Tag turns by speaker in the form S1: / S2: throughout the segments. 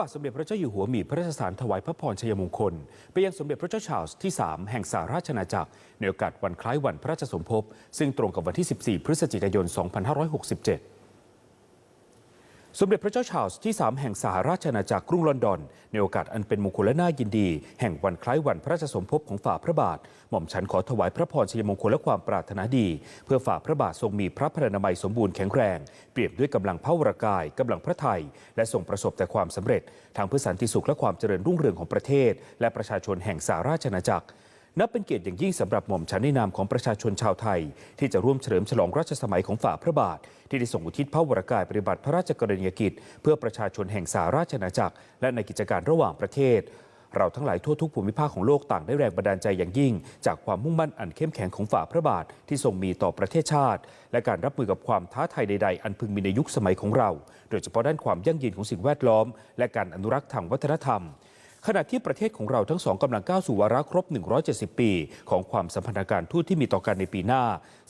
S1: บาทสมเด็จพระเจ้าอยู่หัวมีพระราชทานถวายพระพรชัยมงคล ไปยังสมเด็จพระเจ้าชาร์ลส์ที่ 3 แห่งสหราชอาณาจักร ในโอกาสวันคล้ายวันพระราชสมภพ ซึ่งตรงกับวันที่ 14 พฤศจิกายน 2567 สมเด็จพระเจ้าชาร์ลส์ที่ 3 แห่งสหราชอาณาจักรกรุงลอนดอน ในโอกาสอันเป็นมงคลและน่ายินดี แห่งวันคล้ายวันพระราชสมภพของฝ่าพระบาท หม่อมฉันขอถวายพระพรชัยมงคลและความปรารถนาดี เพื่อฝ่าพระบาททรงมีพระพรานามัยสมบูรณ์แข็งแรง เปรียบด้วยกำลังพระวรากายกำลังพระไทย และทรงประสบแต่ความสำเร็จทางเพื่อสันติสุขและความเจริญรุ่งเรืองของประเทศ และประชาชนแห่งสหราชอาณาจักร นับเป็นเกียรติอย่างยิ่งสำหรับหม่อมฉันในนามของประชาชนชาวไทย ที่จะร่วมเฉลิมฉลองรัชสมัยของฝ่าพระบาท ที่ได้ส่งอุทิศพระวรากายปฏิบัติพระราชกรณียกิจ เพื่อประชาชนแห่งสหราชอาณาจักร และในกิจการระหว่างประเทศ เราทั้งหลายทั่วทุกภูมิภาคของโลกต่างได้แรงบันดาลใจอย่างยิ่ง จากความมุ่งมั่นอันเข้มแข็งของฝ่าพระบาทที่ทรงมีต่อประเทศชาติ และการรับมือกับความท้าทายใด ๆ อันพึงมีในยุคสมัยของเรา โดยเฉพาะด้านความยั่งยืนของสิ่งแวดล้อม และการอนุรักษ์ทางวัฒนธรรม ขณะที่ประเทศของเราทั้งสองกำลังก้าวสู่วาระครบ 170 ปี ของความสัมพันธการทูตที่มีต่อกันในปีหน้า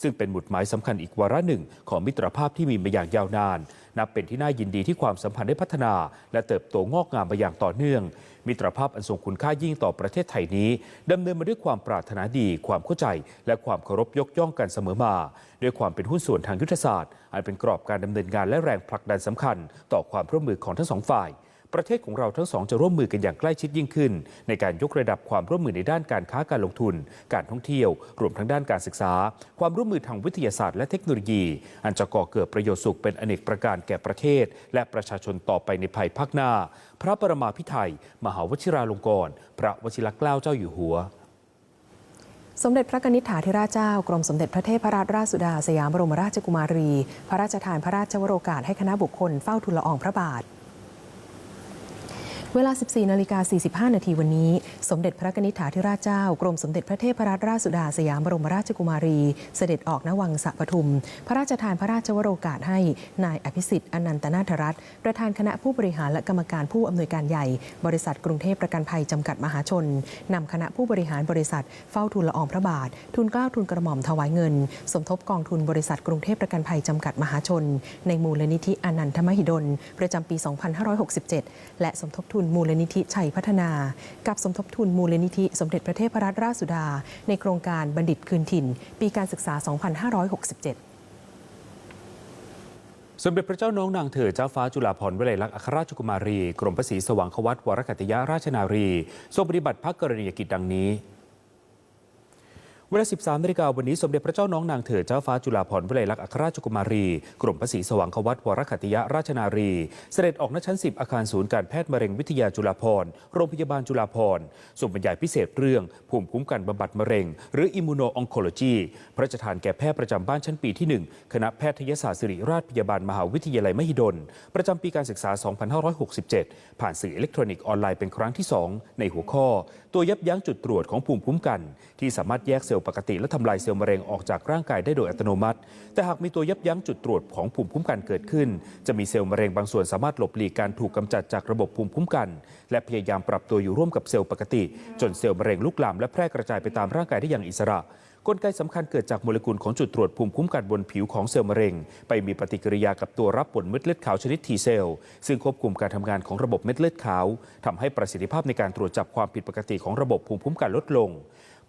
S1: ซึ่งเป็นหมุดหมายสำคัญอีกวาระหนึ่ง ของมิตรภาพที่มีมาอย่างยาวนาน นับเป็นที่น่ายินดีที่ความสัมพันธ์ได้พัฒนา และเติบโตงอกงามมาอย่างต่อเนื่อง มิตรภาพอันทรงคุณค่ายิ่งต่อประเทศไทยนี้ดำเนินมาด้วยความปรารถนาดี ความเข้าใจ และความเคารพยกย่องกันเสมอมา ด้วยความเป็นหุ้นส่วนทางยุทธศาสตร์อันเป็นกรอบการดำเนินงานและแรงผลักดันสำคัญ ต่อความร่วมมือของทั้งสองฝ่าย ประเทศของเราทั้งสองจะร่วมมือกันอย่างใกล้ชิดยิ่งขึ้น ในการยกระดับความร่วมมือในด้านการค้าการลงทุน การท่องเที่ยว รวมทั้งด้านการศึกษา ความร่วมมือทางวิทยาศาสตร์และเทคโนโลยี อันจะก่อเกิดประโยชน์สุขเป็นอเนกประการแก่ประเทศ และประชาชนต่อไปในภายภาคหน้า พระประมาพิไทยมหาวชิราลงกรณ์พระวชิรเกล้าเจ้าอยู่หัว
S2: สมเด็จพระกนิษฐาธิราชเจ้ากรมสมเด็จพระเทพรัตนราชสุดาสยามบรมราชกุมารี พระราชทานพระราชวโรกาสให้คณะบุคคลเฝ้าทูลละอองพระบาท เวลา 14 นาฬิกา 45 นาทีวันนี้ สมเด็จพระนิษฐาธิราชเจ้า กรมสมเด็จพระเทพรัตนราชสุดาสยามบรมราชกุมารี เสด็จออกณวังสะปทุม พระราชทานพระราชวโรกาสให้ นายอภิสิทธิ์อนันตนาถรัตน์ประธานคณะผู้บริหารและกรรมการผู้อำนวยการใหญ่ บริษัทกรุงเทพประกันภัยจำกัดมหาชนนำคณะผู้บริหารบริษัทเฝ้าทูลละอองพระบาท ทุนเกล้าทุนกระหม่อมถวายเงิน สมทบกองทุนบริษัทกรุงเทพประกันภัยจำกัดมหาชน ในมูลนิธิอนันทมหิดลประจำปี 2567 และสมทบทุนมูลนิธิชัยพัฒนา กับสมทบทุนมูลนิธิสมเด็จพระเทพรัตนราชสุดา ในโครงการบัณฑิตคืนถิ่น ปีการศึกษา 2567
S1: สมเด็จพระเจ้าน้องนางเธอเจ้าฟ้าจุฬาภรณ์วลัยลักษณ์อัครราชกุมารี กรมพระศรีสว่างควัตวรกัตยราชนารี ทรงปฏิบัติพระกรณียกิจดังนี้ เวลา 13นาฬิกาวันนี้สมเด็จพระเจ้าน้องนางเธอเจ้าฟ้าจุฬาภรณ์วลัยลักษณ์อัครราชกุมารี กรมพระศรีสว่างควัตวรขัตยราชนารี เสด็จออกณชั้น 10 อาคารศูนย์การแพทย์มะเร็งวิทยาจุฬาภรณ์โรงพยาบาลจุฬาภรณ์ทรงบรรยายพิเศษเรื่อง ภูมิคุ้มกันบำบัดมะเร็ง หรืออิมมูโนอองโคโลจีพระราชทานแก่แพทย์ประจำบ้านชั้นปีที่ 1 คณะแพทยศาสตร์ศิริราชพยาบาลมหาวิทยาลัยมหิดล ประจำปีการศึกษา 2567 ผ่านสื่ออิเล็กทรอนิกส์ออนไลน์เป็นครั้งที่ 2 ในหัวข้อ ตัวยับยั้งจุดตรวจของภูมิคุ้มกัน ที่สามารถแยกเซลล์ปกติและทำลายเซลล์มะเร็งออกจากร่างกายได้โดยอัตโนมัติ แต่หากมีตัวยับยั้งจุดตรวจของภูมิคุ้มกันเกิดขึ้น จะมีเซลล์มะเร็งบางส่วนสามารถหลบหลีกการถูกกำจัดจากระบบภูมิคุ้มกัน และพยายามปรับตัวอยู่ร่วมกับเซลล์ปกติ จนเซลล์มะเร็งลุกลามและแพร่กระจายไปตามร่างกายได้อย่างอิสระกลไกสำคัญเกิดจากโมเลกุลของจุดตรวจภูมิคุ้มกันบนผิวของเซลล์มะเร็ง ไปมีปฏิกิริยากับตัวรับผลเม็ดเลือดขาวชนิด T เซลล์ซึ่งควบคุมการทำงานของระบบเม็ดเลือดขาวทำให้ประสิทธิภาพในการตรวจจับความผิดปกติของระบบภูมิคุ้มกันลดลง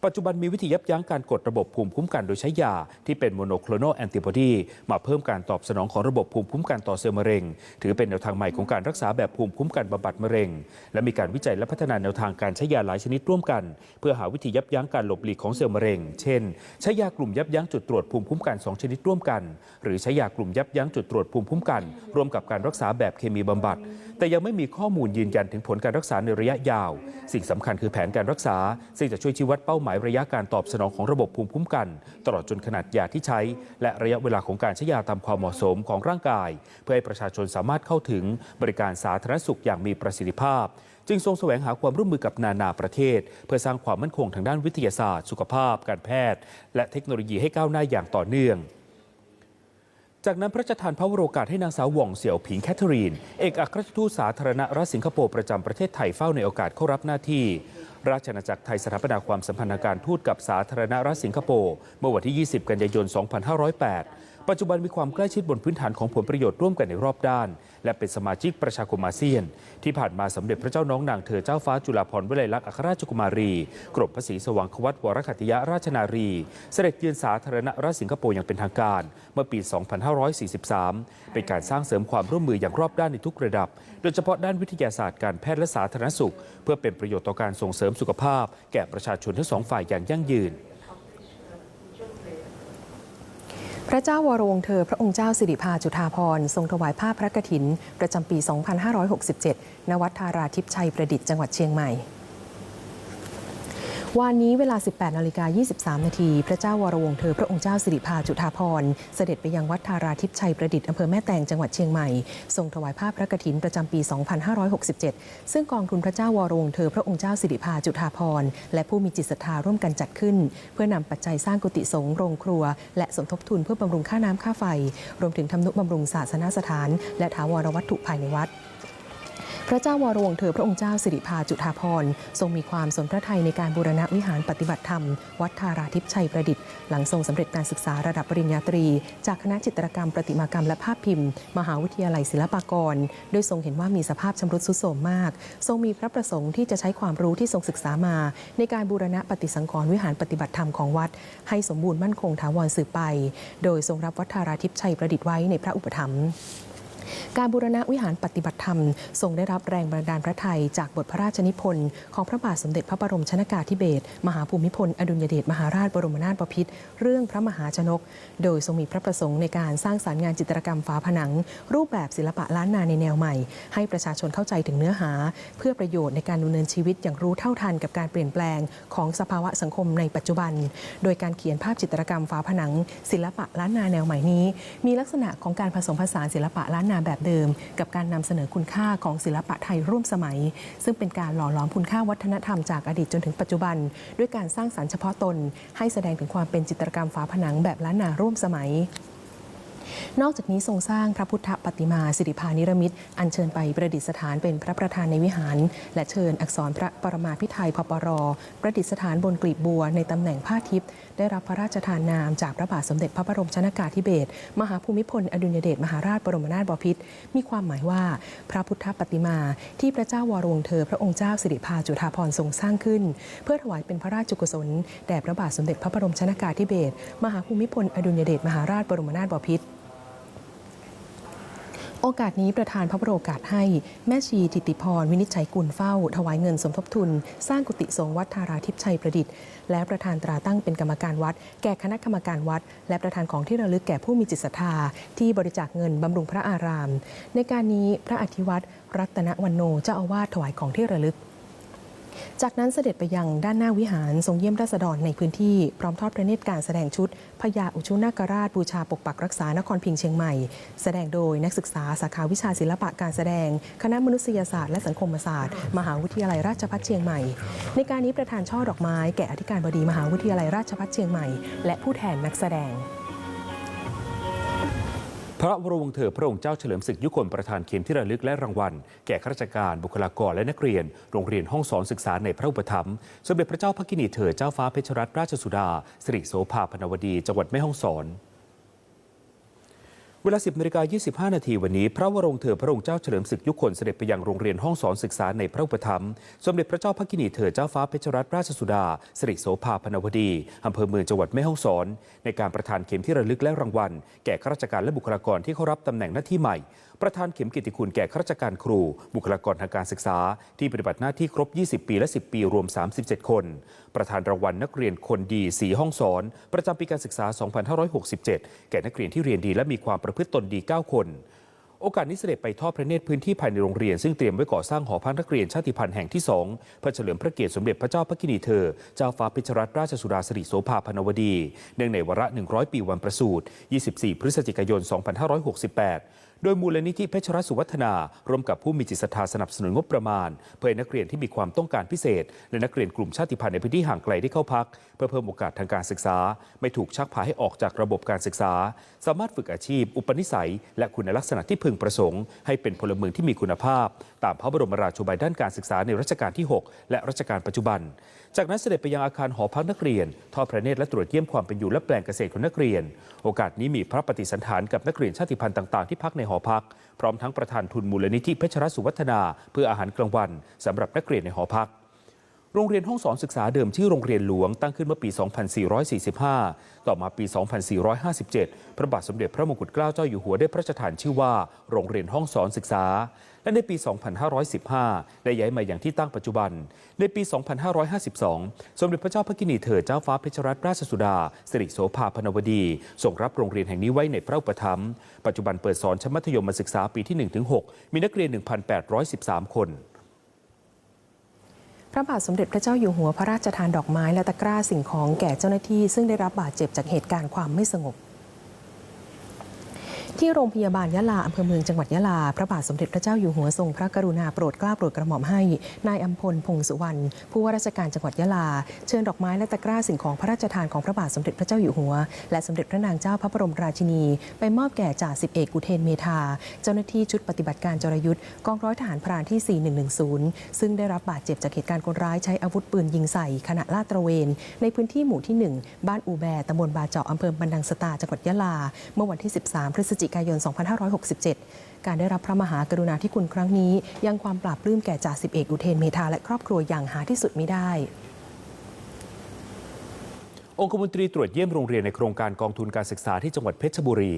S1: ปัจจุบันมีวิธียับยั้งการกดระบบภูมิคุ้มกันโดยใช้ยา ที่เป็นโมโนโคลโนแอนติบอดีมาเพิ่มการตอบสนองของระบบภูมิคุ้มกันต่อเซลล์มะเร็ง ถือเป็นแนวทางใหม่ของการรักษาแบบภูมิคุ้มกันบำบัดมะเร็ง และมีการวิจัยและพัฒนาแนวทางการใช้ยาหลายชนิดร่วมกัน เพื่อหาวิธียับยั้งการหลบหลีกของเซลล์มะเร็ง เช่น ใช้ยากลุ่มยับยั้งจุดตรวจภูมิคุ้มกัน 2 ชนิดร่วมกัน หรือใช้ยากลุ่มยับยั้งจุดตรวจภูมิคุ้มกัน ร่วมกับการรักษาแบบเคมีบำบัด แต่ยังไม่มีข้อมูลยืนยันถึงผลการรักษาในระยะยาว สิ่งสำคัญคือแผนการรักษาซึ่งจะช่วยชี้วัดเป้าหมายระยะการตอบสนองของระบบภูมิคุ้มกัน ตลอดจนขนาดยาที่ใช้ และระยะเวลาของการใช้ยาตามความเหมาะสมของร่างกาย เพื่อให้ประชาชนสามารถเข้าถึงบริการสาธารณสุขอย่างมีประสิทธิภาพ จึงทรงแสวงหาความร่วมมือกับนานาประเทศ เพื่อสร้างความมั่นคงทางด้านวิทยาศาสตร์ สุขภาพ การแพทย์ และเทคโนโลยีให้ก้าวหน้าอย่างต่อเนื่อง จากนั้นพระราชทานพระวโรกาสให้นางสาวหว่องเสี่ยวผิงแคทเธอรีน เอกอัครราชทูตสาธารณรัฐสิงคโปร์ประจำประเทศไทยเฝ้าในโอกาสเข้ารับหน้าที่ ราชอาณาจักรไทยสถาปนาความสัมพันธ์ทางการทูตกับสาธารณรัฐสิงคโปร์เมื่อวันที่ 20 กันยายน 2508 ปัจจุบันมีความใกล้ชิดบนพื้นฐานของผลประโยชน์ร่วมกันในรอบด้าน และเป็นสมาชิกประชาคมอาเซียน ที่ผ่านมาสมเด็จพระเจ้าน้องนางเธอเจ้าฟ้าจุฬาภรณ์วลัยลักษณ์อัครราชกุมารี กรมพระศรีสว่างควัตวรขัตติยราชนารี เสด็จเยือนสาธารณรัฐสิงคโปร์อย่างเป็นทางการ เมื่อปี 2543 เป็นการสร้างเสริมความร่วมมืออย่างรอบด้านในทุกระดับ โดยเฉพาะด้านวิทยาศาสตร์การแพทย์และสาธารณสุข เพื่อเป็นประโยชน์ต่อการส่งเสริมสุขภาพ แก่ประชาชนทั้งสองฝ่ายอย่างยั่งยืน
S2: พระเจ้าวรวงเธอ พระองค์เจ้าสิริภาจุฑาภรณ์ทรงถวายผ้าพระกฐิน ประจำปี 2567 ณ วัดธาราทิพย์ชัยประดิษฐ์จังหวัดเชียงใหม่ วันนี้เวลา 18นาฬิกา23 นาที พระเจ้าวรวงเธอพระองค์เจ้าสิริภาจุฑาภรณ์เสด็จไปยังวัดธาราทิพย์ชัยประดิษฐ์อำเภอแม่แตงจังหวัดเชียงใหม่ ทรงถวายผ้าพระกฐินประจำปี 2567 ซึ่งกองทุนพระเจ้าวรวงเธอพระองค์เจ้าสิริภาจุฑาภรณ์และผู้มีจิตศรัทธาร่วมกันจัดขึ้น เพื่อนำปัจจัยสร้างกุฏิสงฆ์โรงครัว และสมทบทุนเพื่อบำรุงค่าน้ำค่าไฟ รวมถึงทำนุบำรุงศาสนสถาน และถาวรวัตถุภายในวัด ระเจ้าวรวงเธอพระองค์เจ้าสิริภาจุฑาภรทรงมีความสนพระทัยในการบูรณะวิหารปฏิบัติธรรม วัดธาราทิพย์ชัยประดิษฐ์ หลังทรงสำเร็จการศึกษาระดับปริญญาตรี จากคณะจิตรกรรมประติมากรรมและภาพพิมพ์ มหาวิทยาลัยศิลปากร โดยทรงเห็นว่ามีสภาพชำรุดทรุดโทรมมาก ทรงมีพระประสงค์ที่จะใช้ความรู้ที่ทรงศึกษามา ในการบูรณะปฏิสังขรณ์วิหารปฏิบัติธรรมของวัด ให้สมบูรณ์มั่นคงถาวรสืบไป โดยทรงรับวัดธาราทิพย์ชัยประดิษฐ์ไว้ในพระอุปถัมภ์ การบูรณะวิหารปฏิบัติธรรมทรงได้รับแรงบันดาลพระทัยจากบทพระราชนิพนธ์ของพระบาทสมเด็จพระบรมชนากาธิเบศรมหาภูมิพล อดุลยเดชมหาราชบรมนาถบพิตรเรื่องพระมหาชนก โดยทรงมีพระประสงค์ในการสร้างสารรค์งานจิตรกรรมฝาผนัง รูปแบบศิลปะล้านนาในแนวใหม่ ให้ประชาชนเข้าใจถึงเนื้อหา เพื่อประโยชน์ในการดำเนินชีวิตอย่างรู้เท่าทันกับการเปลี่ยนแปลงของสภาวะสังคมในปัจจุบัน โดยการเขียนภาพจิตรกรรมฝาผนัง ศิลปะล้านนาแนวใหม่นี้ มีลักษณะของการผสมผสานศิลปะล้านนาแบบเดิม กับการนำเสนอคุณค่าของศิลปะไทยร่วมสมัย ซึ่งเป็นการหล่อหลอมคุณค่าวัฒนธรรมจากอดีตจนถึงปัจจุบัน ด้วยการสร้างสรรค์เฉพาะตน ให้แสดงถึงความเป็นจิตรกรรมฝาผนังแบบล้านนาร่วมสมัยนอกจากนี้ทรงสร้างพระพุทธปฏิมาสิริพานิรมิตอัญเชิญไปประดิษฐานเป็นพระประธานในวิหาร และเชิญอักษรพระปรมาภิไธยพปร ประดิษฐานบนกลีบบัวในตำแหน่งผ้าทิพย์ ได้รับพระราชทานนามจากพระบาทสมเด็จพระบรมชนากาธิเบศรมหาภูมิพลอดุลยเดชมหาราชบรมนาถบพิตรมีความหมายว่า พระพุทธปฏิมา ที่พระเจ้าวรวงศ์เธอ พระองค์เจ้าสิริพาจุฑาภรณ์ทรงสร้างขึ้น เพื่อถวายเป็นพระราชกุศลแด่พระบาทสมเด็จพระบรมชนากาธิเบศรมหาภูมิพลอดุลยเดชมหาราชบรมนาถบพิตร โอกาสนี้ประธานพระบรมโอกาสให้แม่ชีทิติพร วินิจฉัยกุลเฝ้า ถวายเงินสมทบทุน สร้างกุฏิสงฆ์วัดธาราทิพย์ชัยประดิษฐ์ และประธานตราตั้งเป็นกรรมการวัด แก่คณะกรรมการวัด และประธานของที่ระลึกแก่ผู้มีจิตศรัทธา ที่บริจาคเงินบำรุงพระอาราม ในการนี้พระอธิวัตรรัตนวันโนเจ้าอาวาสถวายของที่ระลึก จากนั้นเสด็จไปยังด้านหน้าวิหารทรงเยี่ยมราษฎรในพื้นที่พร้อมทอดพระเนตรการแสดงชุดพญาอุชุนาคราชบูชาปกปักรักษานครพิงเชียงใหม่ แสดงโดยนักศึกษาสาขาวิชาศิลปะการแสดง คณะมนุษยศาสตร์และสังคมศาสตร์ มหาวิทยาลัยราชภัฏเชียงใหม่ ในการนี้ประธานช่อดอกไม้แก่อธิการบดีมหาวิทยาลัยราชภัฏเชียงใหม่ และผู้แทนนักแสดง
S1: พระวรวงศ์เธอพระองค์เจ้าเฉลิมศึกยุคนประธานเข็มที่ระลึกและรางวัล แก่ข้าราชการบุคลากรและนักเรียน โรงเรียนห้องสอนศึกษาในพระอุปถัมภ์สมเด็จพระเจ้าพระกินีเธอเจ้าฟ้าเพชรรัตนราชสุดาสิริโสภาพนวดีจังหวัดแม่ฮ่องสอน เวลา 10นาฬิกา25 นาทีวันนี้ พระวรงศ์เธอพระองค์เจ้าเฉลิมศึกยุคนเสด็จไปยังโรงเรียนห้องสอนศึกษาในพระอุปถัมภ์สมเด็จพระเจ้าพระกินีเธอเจ้าฟ้าเพชรรัตนราชสุดาสิริโสภาพนวดีอำเภอเมืองจังหวัดแม่ฮ่องสอน ในการประทานเข็มที่ระลึกและรางวัล แก่ข้าราชการและบุคลากรที่เข้ารับตำแหน่งหน้าที่ใหม่ ประธานเข็มกียรติคุณแก่ข้าราชการครู บุคลากรทางการศึกษา ที่ปฏิบัติหน้าที่ครบ 20 ปีและ 10 ปีรวม 37 คน ประธานรางวัลนักเรียนคนดีสีห้องสอน ประจำปีการศึกษา 2567 แก่นักเรียนที่เรียนดีและมีความประพฤติตนดี 9 คน โอกาสนี้เสด็จไปทอดพระเนตรพื้นที่ภายในโรงเรียน ซึ่งเตรียมไว้ก่อสร้างหอพักนักเรียนชาติพันธุ์แห่งที่ 2 เพื่อเฉลิมพระเกียรติสมเด็จพระเจ้าพระกินีเธอ เจ้าฟ้าพิชรรัตนราชสุดาสิริโสภาพนวดี เนื่องในวาระ 100 ปีวันประสูติ 24 พฤศจิกายน 2568 โดยมูลนิธิเพชรรัตน์สุวัฒนา ร่วมกับผู้มีจิตศรัทธาสนับสนุนงบประมาณ เพื่อนักเรียนที่มีความต้องการพิเศษ และนักเรียนกลุ่มชาติพันธุ์ในพื้นที่ห่างไกลได้เข้าพัก เพื่อเพิ่มโอกาสทางการศึกษา ไม่ถูกชักพาให้ออกจากระบบการศึกษา สามารถฝึกอาชีพ อุปนิสัย และคุณลักษณะที่พึงประสงค์ ให้เป็นพลเมืองที่มีคุณภาพ ตามพระบรมราชูปบายด้านการศึกษาในรัชกาลที่ 6 และรัชกาลปัจจุบัน จากนั้นเสด็จไปยังอาคารหอพักนักเรียนทอดพระเนตรและตรวจเยี่ยมความเป็นอยู่และแปลงเกษตรของนักเรียน โอกาสนี้มีพระปฏิสันถานกับนักเรียนชาติพันธุ์ต่าง ๆ ที่พักในหอพัก พร้อมทั้งประธานทุนมูลนิธิเพชรสุวัฒนา เพื่ออาหารกลางวันสำหรับนักเรียนในหอพัก โรงเรียนห้องสอนศึกษาเดิมชื่อโรงเรียนหลวงตั้งขึ้นเมื่อปี 2445 ต่อมาปี 2457 พระบาทสมเด็จพระมงกุฎเกล้าเจ้าอยู่หัวได้พระราชทานชื่อว่า โรงเรียนห้องสอนศึกษา และในปี 2515 ได้ย้ายมาอย่างที่ตั้งปัจจุบัน ในปี 2552 สมเด็จพระเจ้าพระกินีเธอเจ้าฟ้าเพชรรัตนราชสุดาสิริโสภาพนวดี ส่งรับโรงเรียนแห่งนี้ไว้ในพระอุปถัมภ์ ปัจจุบันเปิดสอนชั้นมัธยมศึกษาปีที่ 1-6 มีนักเรียน 1,813 คน
S2: พระบาทสมเด็จพระเจ้าอยู่หัวพระราชทานดอกไม้และตะกร้าสิ่งของแก่เจ้าหน้าที่ ซึ่งได้รับบาดเจ็บจากเหตุการณ์ความไม่สงบ ที่โรงพยาบาลยะลาอำเภอเมืองจังหวัดยะลา พระบาทสมเด็จพระเจ้าอยู่หัวทรงพระกรุณาโปรดเกล้าโปรดกระหม่อมให้ นายอัมพลพงสุวรรณผู้ว่าราชการจังหวัดยะลา เชิญดอกไม้และตะกร้าสิ่งของพระราชทานของพระบาทสมเด็จพระเจ้าอยู่หัว และสมเด็จพระนางเจ้าพระบรมราชินี ไปมอบแก่จ่าสิบเอกอุเทนเมธาเจ้าหน้าที่ชุดปฏิบัติการจรยุทธ์กองร้อยทหารพรานที่ 4110 ซึ่งได้รับบาดเจ็บจากเหตุการณ์คนร้ายใช้อาวุธปืนยิงใส่ขณะลาดตระเวน ในพื้นที่หมู่ที่ 1 บ้านอูแบตำบลบาเจาะอำเภอบันดังสตาจังหวัดยะลา เมื่อวันที่ 13 พฤศจิจิกายน 2567 การได้รับพระมหากรุณาธิคุณครั้งนี้ ยังความปราบปลื้มแก่จ่าสิบเอกอุเทนเมธาและครอบครัวอย่างหาที่สุดไม่ได้
S1: องคมนตรีตรวจเยี่ยมโรงเรียนในโครงการกองทุนการศึกษาที่จังหวัดเพชรบุรี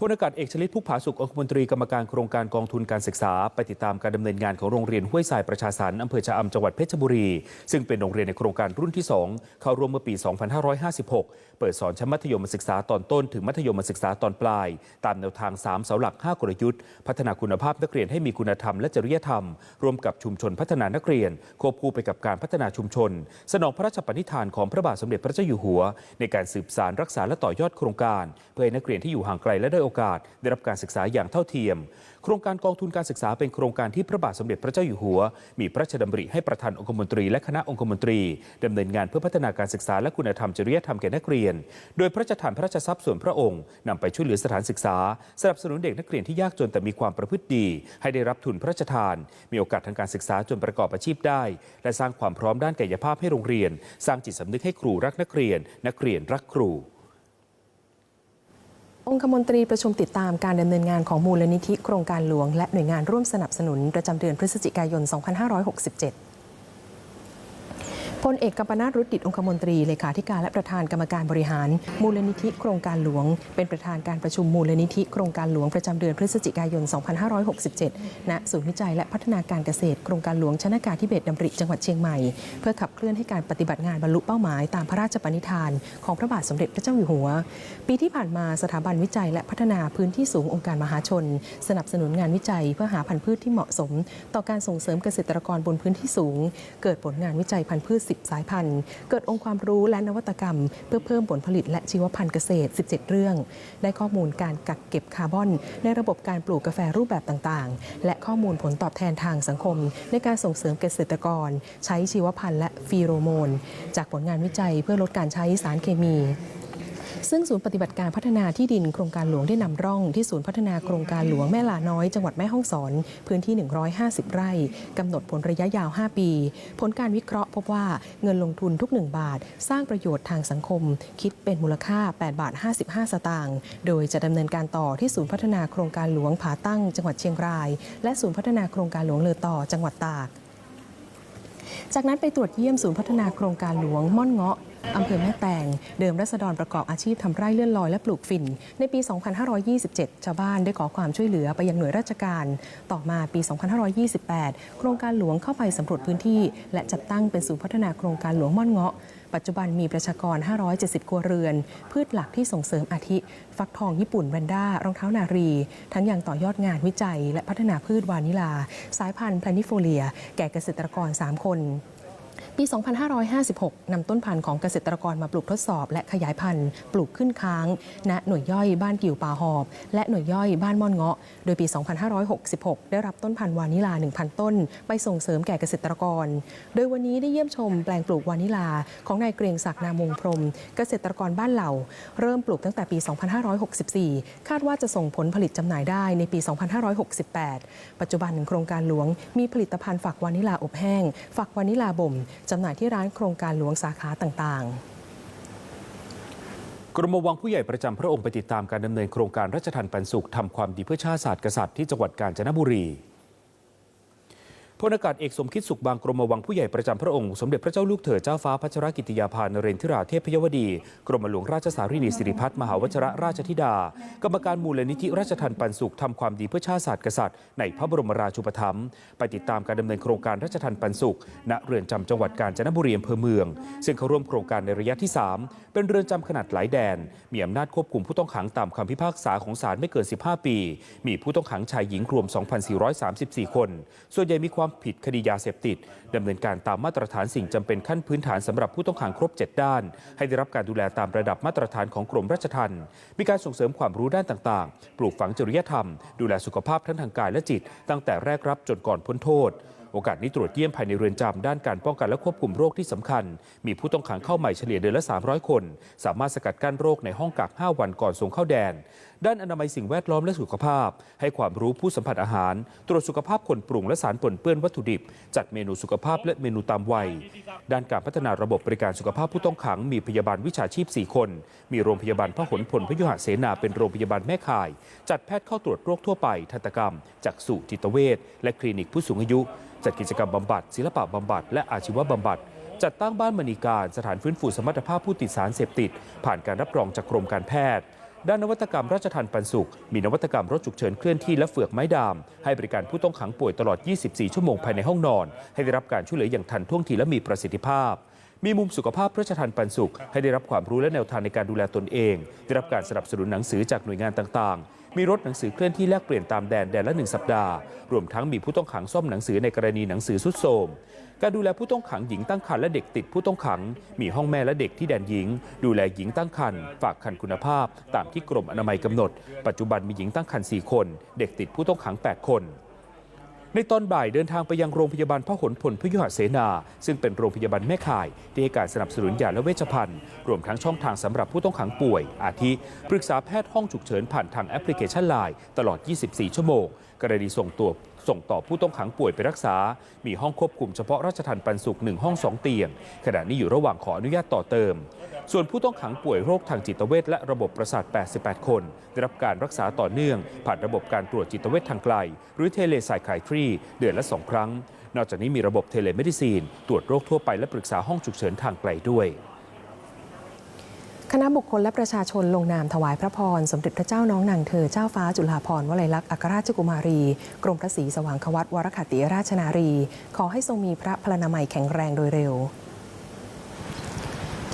S1: พลอากาศเอกชลิตพุกผาสุของคมนตรีกรรมการโครงการกองทุนการศึกษา ไปติดตามการดำเนินงานของโรงเรียนห้วยทรายประชาสรรค์อำเภอชะอำจังหวัดเพชรบุรี ซึ่งเป็นโรงเรียนในโครงการรุ่นที่ 2 เข้าร่วมเมื่อปี 2556 เปิดสอนชั้นมัธยมศึกษาตอนต้นถึงมัธยมศึกษาตอนปลาย ตามแนวทาง 3 เสาหลัก 5 กลยุทธ์ พัฒนาคุณภาพนักเรียนให้มีคุณธรรมและจริยธรรมร่วมกับชุมชนพัฒนานักเรียน ควบคู่ไปกับการพัฒนาชุมชน สนองพระราชปณิธานของพระบาทสมเด็จพระเจ้าอยู่หัว ในการสืบสารรักษาและต่อยอดโครงการ เพื่อให้นักเรียนที่อยู่ห่างไกลและได้โอกาส ได้รับการศึกษาอย่างเท่าเทียม โครงการกองทุนการศึกษาเป็นโครงการที่พระบาทสมเด็จพระเจ้าอยู่หัว มีพระราชดำริให้ประธานองคมนตรีและคณะองคมนตรีดำเนินงานเพื่อพัฒนาการศึกษาและคุณธรรมจริยธรรมแก่นักเรียน โดยพระราชทานพระราชทรัพย์ส่วนพระองค์นำไปช่วยเหลือสถานศึกษาสนับสนุนเด็กนักเรียนที่ยากจนแต่มีความประพฤติดี ให้ได้รับทุนพระราชทาน มีโอกาสทางการศึกษาจนประกอบอาชีพได้ และสร้างความพร้อมด้านกายภาพให้โรงเรียน สร้างจิตสำนึกให้ครูรักนักเรียน นักเรียนรักครู
S2: องคมนตรีประชุมติดตามการดำเนินงานของมูลนิธิโครงการหลวง และหน่วยงานร่วมสนับสนุนประจำเดือนพฤศจิกายน 2567 พลเอกกัมปนาตรุดดิตองคมนตรีเลขาธิการและประธานกรรมการบริหาร มูลนิธิโครงการหลวง เป็นประธานการประชุมมูลนิธิโครงการหลวงประจำเดือนพฤศจิกายน 2567 ณ ศูนย์วิจัยและพัฒนาการเกษตรโครงการหลวงชนากาธิเบศดำริจังหวัดเชียงใหม่ เพื่อขับเคลื่อนให้การปฏิบัติงานบรรลุเป้าหมายตามพระราชปณิธาน ของพระบาทสมเด็จพระเจ้าอยู่หัว ปีที่ผ่านมาสถาบันวิจัยและพัฒนาพื้นที่สูงองค์การมหาชน สนับสนุนงานวิจัย เพื่อหาพันธุ์พืชที่เหมาะสม ต่อการส่งเสริมเกษตรกรบนพื้นที่สูง เกิดผลงานวิจัยพันธุ์พืช10 สายพันธุ์ เกิดองค์ความรู้และนวัตกรรม เพื่อเพิ่มผลผลิตและชีวพันธุ์เกษตร 17 เรื่อง ได้ข้อมูลการกักเก็บคาร์บอน ในระบบการปลูกกาแฟรูปแบบต่างๆ และข้อมูลผลตอบแทนทางสังคม ในการส่งเสริมเกษตรกร ใช้ชีวพันธุ์และฟีโรโมน จากผลงานวิจัยเพื่อลดการใช้สารเคมี ซึ่งศูนย์ปฏิบัติการพัฒนาที่ดินโครงการหลวงได้นำร่องที่ศูนย์พัฒนาโครงการหลวงแม่ลาน้อยจังหวัดแม่ฮ่องสอน พื้นที่ 150 ไร่กำหนดผลระยะยาว 5 ปี ผลการวิเคราะห์พบว่าเงินลงทุนทุก 1 บาท สร้างประโยชน์ทางสังคม คิดเป็นมูลค่า 8 บาท 55 สตางค์โดยจะดำเนินการต่อที่ศูนย์พัฒนาโครงการหลวงผาตั้ง จังหวัดเชียงราย และศูนย์พัฒนาโครงการหลวงเลอต่อจังหวัดตาก จากนั้นไปตรวจเยี่ยมศูนย์พัฒนาโครงการหลวงม่อนเงาะอำเภอแม่แตง เดิมรัษฎรประกอบอาชีพทำไร่เลื่อนลอยและปลูกฝิ่น ในปี 2527 ชาวบ้านได้ขอความช่วยเหลือไปยังหน่วยราชการ ต่อมาปี 2528 โครงการหลวงเข้าไปสำรวจพื้นที่ และจัดตั้งเป็นศูนย์พัฒนาโครงการหลวงม่อนเงาะ ปัจจุบันมีประชากร 570 ครัวเรือน พืชหลักที่ส่งเสริมอาทิ ฟักทองญี่ปุ่นแวนด้ารองเท้านารี ทั้งยังต่อยอดงานวิจัย และพัฒนาพืชวานิลา สายพันธุ์แพลนิโฟเลีย แก่เกษตรกร 3 คน ปี 2556 นำต้นพันธุ์ของเกษตรกรมาปลูกทดสอบ และขยายพันธุ์ ปลูกขึ้นค้าง ณ หน่วยย่อยบ้านกิ่วป่าหอบ และหน่วยย่อยบ้านม่อนเงาะ โดยปี 2566 ได้รับต้นพันธุ์วานิลา 1,000 ต้น ไปส่งเสริมแก่เกษตรกร โดยวันนี้ได้เยี่ยมชมแปลงปลูกวานิลา ของนายเกรียงศักดิ์นามวงพรม เกษตรกรบ้านเหล่า เริ่มปลูกตั้งแต่ปี 2564 คาดว่าจะส่งผลผลิตจำหน่ายได้ในปี 2568 ปัจจุบันโครงการหลวงมีผลิตภัณฑ์ฝักวานิลาอบแห้ง ฝักวานิลาบ่มจำหน่ายที่ร้านโครงการหลวงสาขาต่างๆ
S1: กรมวังผู้ใหญ่ประจำพระองค์ไปติดตามการดำเนินโครงการรัชทันปันสุขทำความดีเพื่อชาติศาสตร์กษัตริย์ที่จังหวัดกาญจนบุรี พลอากาศเอกสมคิดสุขบางกรมวังผู้ใหญ่ประจำพระองค์ สมเด็จพระเจ้าลูกเธอเจ้าฟ้าพัชรกิติยาภานเรนทิราเทพยวดี กรมหลวงราชสารีนิสิริพัฒน์มหาวชรราชธิดา กรรมการมูลนิธิราชทันปันสุขทำความดีเพื่อชาติศาสตร์กษัตริย์ในพระบรมราชูปถัมภ์ไปติดตามการดำเนินโครงการราชทันปันสุข ณเรือนจำจังหวัดกาญจนบุรีอำเภอเมือง ซึ่งเข้าร่วมโครงการในระยะที่ 3 เป็นเรือนจำขนาดหลายแดน มีอำนาจควบคุมผู้ต้องขังตามคำพิพากษาของศาลไม่เกิน 15 ปี มีผู้ต้องขังชายหญิงรวม 2,434 คน ส่วนใหญ่มีความผิดคดียาเสพติดดำเนินการตามมาตรฐานสิ่งจำเป็นขั้นพื้นฐานสำหรับผู้ต้องขังครบ 7 ด้าน ให้ได้รับการดูแลตามระดับมาตรฐานของกรมราชทัณฑ์มีการส่งเสริมความรู้ด้านต่างๆ ปลูกฝังจริยธรรม ดูแลสุขภาพทั้งทางกายและจิต ตั้งแต่แรกรับจนก่อนพ้นโทษโอกาสนี้ตรวจเยี่ยมภายในเรือนจำด้านการป้องกันและควบคุมโรคที่สำคัญ มีผู้ต้องขังเข้าใหม่เฉลี่ยเดือนละ 300 คน สามารถสกัดกั้นโรคในห้องกัก 5 วันก่อนส่งเข้าแดนด้านอนามัยสิ่งแวดล้อมและสุขภาพ ให้ความรู้ผู้สัมผัสอาหาร ตรวจสุขภาพคนปรุงและสารปนเปื้อนวัตถุดิบ จัดเมนูสุขภาพและเมนูตามวัย ด้านการพัฒนาระบบบริการสุขภาพผู้ต้องขัง มีพยาบาลวิชาชีพ 4 คน มีโรงพยาบาลพหลพลพยุหเสนาเป็นโรงพยาบาลแม่ข่าย จัดแพทย์เข้าตรวจโรคทั่วไปทันตกรรม จักษุจิตเวชและคลินิกผู้สูงอายุ จัดกิจกรรมบำบัดศิลปะบำบัดและอาชีวบำบัดจัดตั้งบ้านมณีการสถานฟื้นฟูสมรรถภาพผู้ติดสารเสพติด ผ่านการรับรองจากกรมการแพทย์ ด้านนวัตกรรมราชทันปันสุข มีนวัตกรรมรถฉุกเฉินเคลื่อนที่และเฟือกไม้ดาม ให้บริการผู้ต้องขังป่วยตลอด 24 ชั่วโมงภายในห้องนอน ให้ได้รับการช่วยเหลืออย่างทันท่วงทีและมีประสิทธิภาพ มีมุมสุขภาพราชทันปันสุข ให้ได้รับความรู้และแนวทางในการดูแลตนเอง ได้รับการสนับสนุนหนังสือจากหน่วยงานต่างๆ มีรถหนังสือเคลื่อนที่แลกเปลี่ยนตามแดนแดนละหนึ่งสัปดาห์ รวมทั้งมีผู้ต้องขังซ่อมหนังสือในกรณีหนังสือสุดโทรมการดูแลผู้ต้องขังหญิงตั้งครรภ์และเด็กติดผู้ต้องขัง มีห้องแม่และเด็กที่แดนหญิง ดูแลหญิงตั้งครรภ์ฝากคันคุณภาพ ตามที่กรมอนามัยกำหนด ปัจจุบันมีหญิงตั้งครรภ์4คน เด็กติดผู้ต้องขัง 8 คน ในตอนบ่ายเดินทางไปยังโรงพยาบาลพหลพลพยุหเสนา ซึ่งเป็นโรงพยาบาลแม่ข่าย ที่ให้การสนับสนุนยาและเวชภัณฑ์ รวมทั้งช่องทางสำหรับผู้ต้องขังป่วย อาทิ ปรึกษาแพทย์ห้องฉุกเฉินผ่านทางแอปพลิเคชันไลน์ตลอด 24 ชั่วโมง กรณีส่งตัว ส่งต่อผู้ต้องขังป่วยไปรักษา มีห้องควบคุมเฉพาะราชทันปันสุขหนึ่งห้องสองเตียง ขณะนี้อยู่ระหว่างขออนุญาตต่อเติม ส่วนผู้ต้องขังป่วยโรคทางจิตเวชและระบบประสาท 88 คน ได้รับการรักษาต่อเนื่อง ผ่านระบบการตรวจจิตเวชทางไกล หรือเทเลไซคลทรีเดือนละ2ครั้ง นอกจากนี้มีระบบเทเลเมดิซีน ตรวจโรคทั่วไปและปรึกษาห้องฉุกเฉินทางไกลด้วย
S2: คณะบุคคลและประชาชนลงนามถวายพระพร สมเด็จพระเจ้าน้องนางเธอเจ้าฟ้าจุฬาภรณ์วลัยลักษณ์อัครราชกุมารี กรมพระศรีสว่างควัตวรคติราชนารี ขอให้ทรงมีพระพลานามัยแข็งแรงโดยเร็ว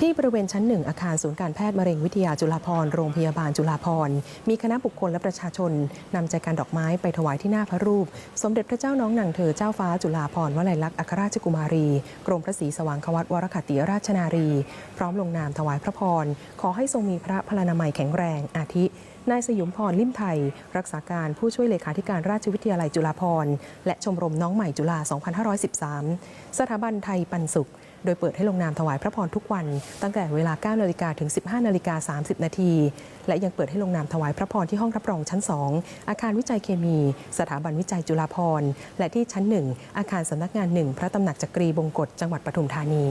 S2: ที่บริเวณชั้นหนึ่งอาคารศูนย์การแพทย์มะเร็งวิทยาจุฬาภรณ์โรงพยาบาลจุฬาภรณ์มีคณะบุคคลและประชาชนนำใจการดอกไม้ไปถวายที่หน้าพระรูป สมเด็จพระเจ้าน้องนางเธอเจ้าฟ้าจุฬาภรณ์วลัยลักษณ์อัครราชกุมารี กรมพระศรีสว่างควัตวรคติราชนารี พร้อมลงนามถวายพระพร ขอให้ทรงมีพระพลานามัยแข็งแรง อาทินายสยุมพรลิ่มไทย รักษาการผู้ช่วยเลขาธิการราชวิทยาลัยจุฬาภรณ์และชมรมน้องใหม่จุฬา 2513 สถาบันไทยปันสุข โดยเปิดให้ลงนามถวายพระพรทุกวัน ตั้งแต่เวลา 9 นาฬิกาถึง 15 นาฬิกา 30 นาที และยังเปิดให้ลงนามถวายพระพรที่ห้องรับรองชั้น 2 อาคารวิจัยเคมี สถาบันวิจัยจุฬาภรณ์ และที่ชั้น 1 อาคารสำนักงาน 1 พระตำหนักจักรีบงกฎจังหวัดปทุมธานี